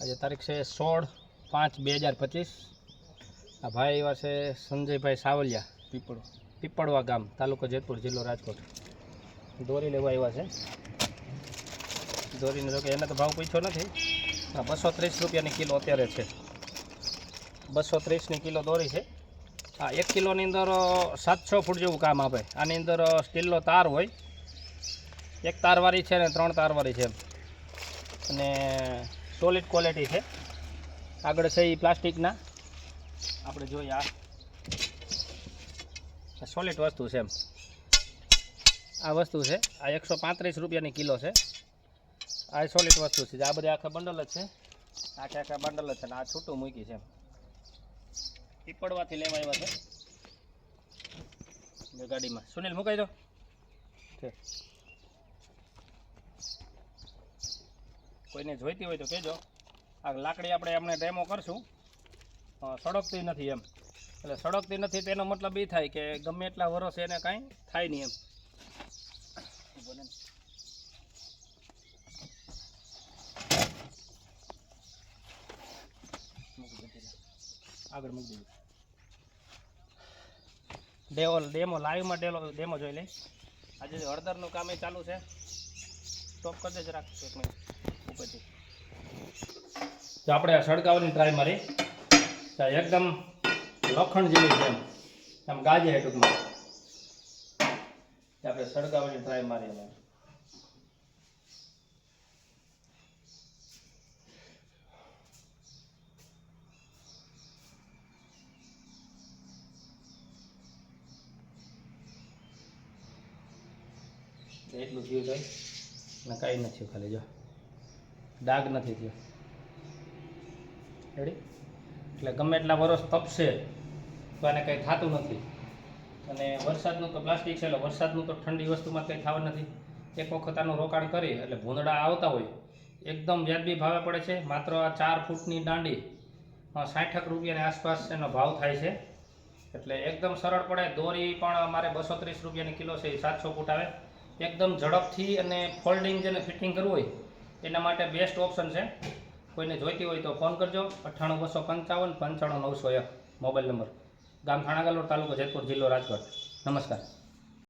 આજે તારીખ છે સોળ પાંચ બે હજાર પચીસ. આ ભાઈ એવા છે સંજયભાઈ સાવલિયા, પીપળ. પીપળવા ગામ, તાલુકો જેતપુર જિલ્લો રાજકોટ. દોરી લેવા આવ્યા છે. દોરીને જો એને તો ભાવ પૂછ્યો નથી. આ બસો ત્રીસ રૂપિયાની કિલો અત્યારે છે. બસો ત્રીસની કિલો દોરી છે. આ એક કિલોની અંદર સાતસો ફૂટ જેવું કામ આપે. આની અંદર સ્ટીલનો તાર હોય. એક તારવાળી છે ને ત્રણ તારવાળી છે અને સોલિડ ક્વોલિટી છે. આગળ છે એ પ્લાસ્ટિકના આપણે જોઈએ આ. સોલિડ વસ્તુ છે એમ. આ વસ્તુ છે. આ એકસો પાંત્રીસ રૂપિયાની કિલો છે. આ સોલિડ વસ્તુ છે. આ બધી આખા બંડલ જ છે. આખે આખા બંડલ જ છે આ છૂટું મૂકી છે એમ. પીપળવાથી લેવા આવ્યા છે. ગાડીમાં. સુનિલ, મુકાઈ દો. છે. કોઈને જોઈતી હોય તો કહેજો. આ લાકડી આપણે એમને ડેમો કરશું. સડકતી નથી એમ. એટલે સડકતી નથી તેનો મતલબ એ થાય કે ગમે એટલા વર્ષ એને કાંઈ થાય નહીં એમ. આગળ મૂકી દીધું ડેમો ડેમો, લાઈવમાં ડેલો, ડેમો જોઈ લઈ આજે હળદરનું કામ એ ચાલુ છે. સ્ટોપ કરી દેજો રાખ એક મિનિટ. તો આપણે સળગાવવાની ટ્રાય મારી. તો એકદમ લોખંડ જેવી છે એમ. આમ ગાજે ટૂંકમાં. આપણે સળગાવવાની ટ્રાય મારી અમે એટલું થયું થાય ને કાંઈ નથી ખાલી, જો. ડાઘ નથી થયો. રેડી એટલે ગમે એટલા વરસ તપશે, તો આને કંઈ થતું નથી. અને વરસાદનું તો પ્લાસ્ટિક છે, એટલે વરસાદનું તો ઠંડી વસ્તુમાં કંઈ થવા નથી. એક વખત આનું રોકાણ કરી, એટલે ભૂંદડા આવતા હોય, એકદમ વ્યાજબી ભાવે પડે છે. માત્ર આ ચાર ફૂટની દાંડી સાઠક રૂપિયાની આસપાસ એનો ભાવ થાય છે. એટલે એકદમ સરળ પડે. દોરી પણ અમારે બસો ત્રીસ રૂપિયાની કિલો છે, એ સાતસો ફૂટ આવે. એકદમ ઝડપથી અને ફોલ્ડિંગ જેને ફિટિંગ કરવું હોય, એના માટે બેસ્ટ ઓપ્શન છે. કોઈને જોઈતી હોય તો ફોન કરજો. અઠ્ઠાણું બસો પંચાવન પંચાણું નવસો એક મોબાઈલ નંબર ગામ થાણાગલોડ તાલુકો જેતપુર જિલ્લો રાજકોટ. નમસ્કાર.